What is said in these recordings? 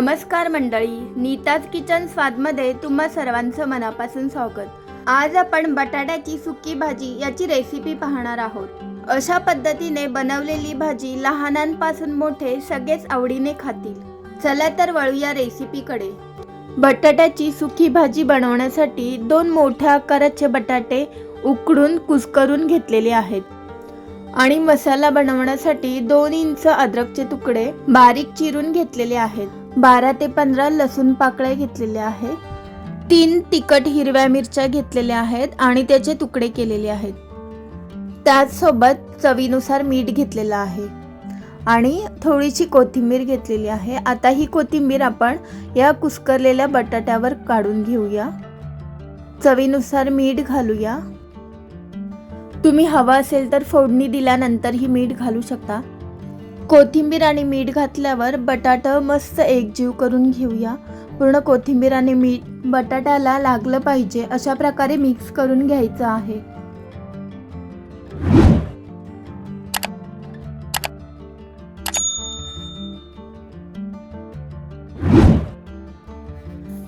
नमस्कार मंडळी नीताज किचन स्वादमध्ये तुम्हा सर्वांचं मनापासून स्वागत. आज आपण बटाट्याची सुकी भाजी याची रेसिपी पाहणार आहोत. अशा पद्धतीने बनवलेली भाजी लहानांपासून मोठे सगळेच आवडीने खातील. चला तर वळूया रेसिपीकडे बटाट्याची सुकी भाजी बनवण्यासाठी दोन मोठ्या आकाराचे बटाटे उकडून कुस्करून घेतलेले आहेत. आणि मसाला बनवण्यासाठी दोन इंच अद्रकचे तुकडे बारीक चिरून घेतलेले आहेत. बारा ते पंधरा लसूण पाकळ्या घेतलेल्या आहेत. तीन तिखट हिरव्या मिरच्या घेतलेल्या आहेत आणि त्याचे तुकडे केलेले आहेत. त्याचसोबत चवीनुसार मीठ घेतलेलं आहे. आणि थोडीशी कोथिंबीर घेतलेली आहे. आता ही कोथिंबीर आपण या कुस्करलेल्या बटाट्यावर काढून घेऊया. चवीनुसार मीठ घालूया. तुम्ही हवा असेल तर फोडणी दिल्यानंतर ही मीठ घालू शकता. कोथिंबीर आणि मीठ घातल्यावर बटाटा मस्त एकजीव करून घेऊया. पूर्ण कोथिंबीर आणि मीठ बटाट्याला लागलं पाहिजे अशा प्रकारे मिक्स करून घ्यायचं आहे.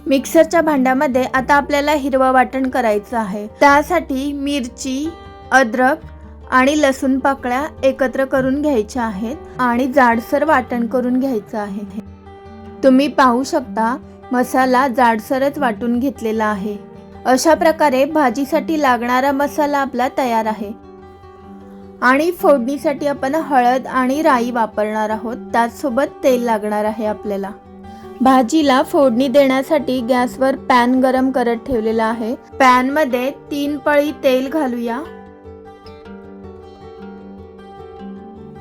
मिक्सरच्या भांड्यामध्ये आता आपल्याला हिरवं वाटण करायचं आहे. त्यासाठी मिरची अद्रक आणि लसूण पाकळ्या एकत्र करून घ्यायच्या आहेत आणि जाडसर वाटण करून घ्यायचं आहे तुम्ही पाहू शकता मसाला जाडसरच वाटून घेतलेला आहे. अशा प्रकारे भाजीसाठी लागणारा मसाला आपला तयार आहे. आणि फोडणीसाठी आपण हळद आणि राई वापरणार आहोत त्याचसोबत तेल लागणार आहे आपल्याला. भाजीला फोडणी देण्यासाठी गॅसवर पॅन गरम करत ठेवलेला आहे. पॅनमध्ये तीन पळी तेल घालूया.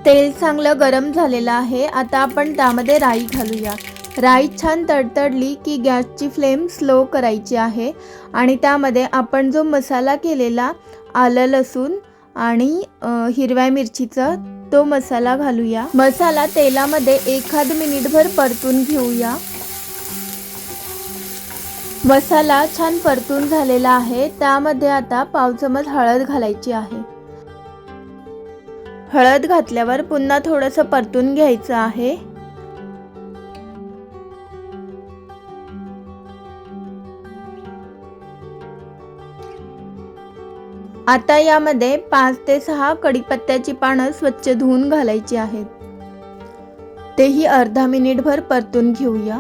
तेल चांगलं गरम झालेलं आहे. आता आपण त्यामध्ये राई घालूया. राई छान तडतडली की गॅसची फ्लेम स्लो करायची आहे. आणि त्यामध्ये आपण जो मसाला केलेला आलं लसूण आणि हिरव्या मिरचीचा तो मसाला घालूया. मसाला तेलामध्ये एखाद मिनिटभर परतून घेऊया. मसाला छान परतून झालेला आहे. त्यामध्ये आता पाव चमच हळद घालायची आहे. हळद घातल्यावर पुन्हा थोडंसं परतून घ्यायचं आहे. आता यामध्ये पाच ते सहा कढीपत्त्याची पानं स्वच्छ धुवून घालायची आहेत. तेही अर्धा मिनिटभर परतून घेऊया.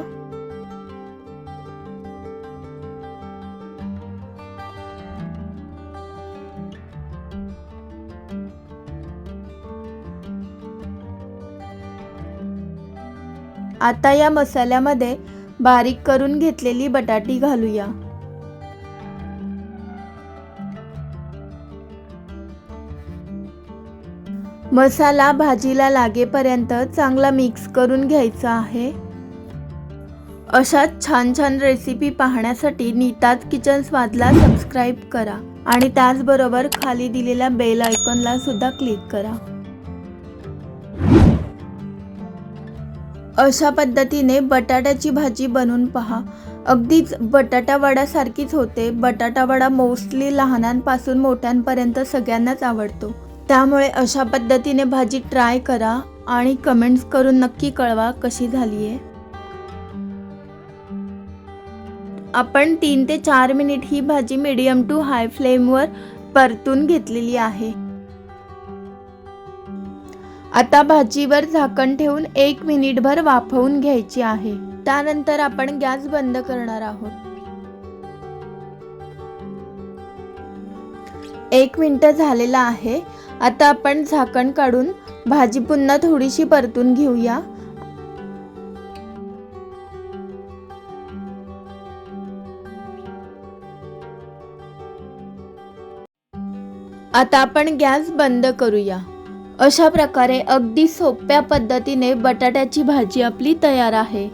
आता या मसाल्यामध्ये बारीक करून घेतलेली बटाटी घालूया. मसाला भाजीला लागेपर्यंत चांगला मिक्स करून घ्यायचा आहे. अशाच छान छान रेसिपी पाहण्यासाठी नीताज किचन स्वादला सबस्क्राईब करा आणि त्याचबरोबर खाली दिलेल्या बेल आयकॉनला सुद्धा क्लिक करा. अशा पद्धतीने बटाट्याची भाजी बनवून पहा. अगदीच बटाटावड्यासारखीच होते. बटाटावडा मोस्टली लहानांपासून मोठ्यांपर्यंत सगळ्यांनाच आवडतो. त्यामुळे अशा पद्धतीने भाजी ट्राय करा आणि कमेंट्स करून नक्की कळवा कशी झाली आहे आपण तीन ते चार मिनिट ही भाजी मीडियम टू हाय फ्लेमवर परतून घेतलेली आहे. आता भाजीवर झाकण ठेवून एक मिनिटभर वाफवून घ्यायची आहे. त्यानंतर आपण गॅस बंद करणार आहोत. एक मिनिट झालेला आहे. आता आपण झाकण काढून भाजी पुन्हा थोडीशी परतून घेऊया. आता आपण गॅस बंद करूया. अशा प्रकारे अगदी सोप्या पद्धतीने बटाट्याची भाजी आपली तयार आहे.